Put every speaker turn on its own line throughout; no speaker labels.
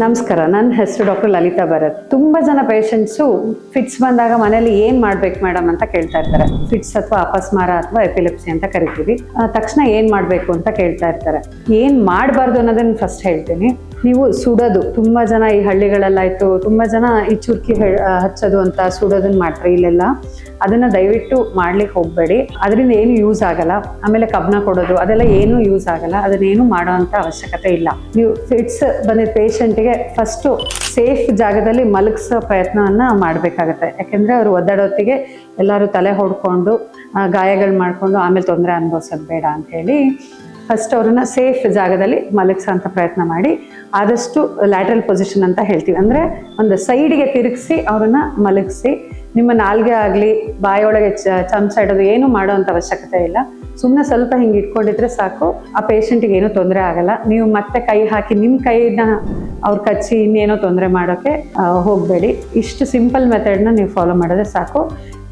ನಮಸ್ಕಾರ. ನನ್ನ ಹೆಸರು ಡಾಕ್ಟರ್ ಲಲಿತಾ ಭರತ್. ತುಂಬ ಜನ ಪೇಷಂಟ್ಸು ಫಿಟ್ಸ್ ಬಂದಾಗ ಮನೇಲಿ ಏನು ಮಾಡ್ಬೇಕು ಮೇಡಮ್ ಅಂತ ಕೇಳ್ತಾ ಇರ್ತಾರೆ. ಫಿಟ್ಸ್ ಅಥವಾ ಅಪಸ್ಮಾರ ಅಥವಾ ಎಪಿಲೆಪ್ಸಿ ಅಂತ ಕರಿತೀವಿ. ತಕ್ಷಣ ಏನು ಮಾಡಬೇಕು ಅಂತ ಕೇಳ್ತಾ ಇರ್ತಾರೆ. ಏನು ಮಾಡಬಾರ್ದು ಅನ್ನೋದನ್ನ ಫಸ್ಟ್ ಹೇಳ್ತೀನಿ. ನೀವು ಸುಡೋದು. ತುಂಬ ಜನ ಈ ಹಳ್ಳಿಗಳಲ್ಲಾಯಿತು ತುಂಬ ಜನ ಈ ಚುರ್ಕಿ ಹಚ್ಚೋದು ಅಂತ ಸುಡೋದನ್ನ ಮಾಡ್ತಾರೆ ಇಲ್ಲೆಲ್ಲ. ಅದನ್ನು ದಯವಿಟ್ಟು ಮಾಡ್ಲಿಕ್ಕೆ ಹೋಗಬೇಡಿ. ಅದರಿಂದ ಏನು ಯೂಸ್ ಆಗಲ್ಲ. ಆಮೇಲೆ ಕಬ್ಬನ ಕೊಡೋದು, ಅದೆಲ್ಲ ಏನು ಯೂಸ್ ಆಗಲ್ಲ. ಅದನ್ನೇನು ಮಾಡೋ ಅಂಥ ಅವಶ್ಯಕತೆ ಇಲ್ಲ. ನೀವು ಫಿಟ್ಸ್ ಬಂದಿದ್ದ ಪೇಷಂಟಿಗೆ ಫಸ್ಟು ಸೇಫ್ ಜಾಗದಲ್ಲಿ ಮಲಗಿಸೋ ಪ್ರಯತ್ನವನ್ನು ಮಾಡಬೇಕಾಗತ್ತೆ. ಯಾಕೆಂದರೆ ಅವರು ಒದ್ದಾಡೋತ್ತಿಗೆ ಎಲ್ಲರೂ ತಲೆ ಹೊಡ್ಕೊಂಡು ಗಾಯಗಳು ಮಾಡಿಕೊಂಡು ಆಮೇಲೆ ತೊಂದರೆ ಅನುಭವಿಸೋದು ಬೇಡ ಅಂತ ಹೇಳಿ ಫಸ್ಟ್ ಅವ್ರನ್ನ ಸೇಫ್ ಜಾಗದಲ್ಲಿ ಮಲಗಿಸೋಂಥ ಪ್ರಯತ್ನ ಮಾಡಿ, ಆದಷ್ಟು ಲ್ಯಾಟ್ರಲ್ ಪೊಸಿಷನ್ ಅಂತ ಹೇಳ್ತೀವಿ. ಅಂದರೆ ಒಂದು ಸೈಡಿಗೆ ತಿರುಗಿಸಿ ಅವ್ರನ್ನ ಮಲಗಿಸಿ ನಿಮ್ಮ ನಾಲ್ಗೆ ಆಗಲಿ, ಬಾಯೊಳಗೆ ಚಮಚ ಇಡೋದು ಏನು ಮಾಡೋವಂಥ ಅವಶ್ಯಕತೆ ಇಲ್ಲ. ಸುಮ್ಮನೆ ಸ್ವಲ್ಪ ಹಿಂಗೆ ಇಟ್ಕೊಂಡಿದ್ರೆ ಸಾಕು. ಆ ಪೇಷಂಟಿಗೆ ಏನೂ ತೊಂದರೆ ಆಗಲ್ಲ. ನೀವು ಮತ್ತೆ ಕೈ ಹಾಕಿ ನಿಮ್ಮ ಕೈನ ಅವ್ರು ಕಚ್ಚಿ ಇನ್ನೇನೋ ತೊಂದರೆ ಮಾಡೋಕ್ಕೆ ಹೋಗಬೇಡಿ. ಇಷ್ಟು ಸಿಂಪಲ್ ಮೆಥಡ್ನ ನೀವು ಫಾಲೋ ಮಾಡಿದ್ರೆ ಸಾಕು.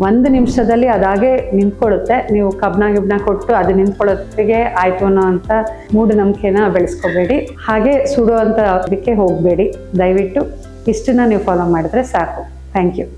ಒಂದು ನಿಮಿಷದಲ್ಲಿ ಅದಾಗೆ ನಿಂತ್ಕೊಳ್ಳುತ್ತೆ. ನೀವು ಕಬ್ಬನ ಗಿಬ್ನ ಕೊಟ್ಟು ಅದು ನಿಂತ್ಕೊಳ್ಳೋತ್ತಿಗೆ ಆಯ್ತು ಅನ್ನೋ ಅಂತ ಮೂಢನಂಬಿಕೆನ ಬೆಳೆಸ್ಕೋಬೇಡಿ. ಹಾಗೆ ಸುಡೋ ಅಂತ ಅದಕ್ಕೆ ಹೋಗಬೇಡಿ. ದಯವಿಟ್ಟು ಇಷ್ಟನ್ನ ನೀವು ಫಾಲೋ ಮಾಡಿದ್ರೆ ಸಾಕು. Thank you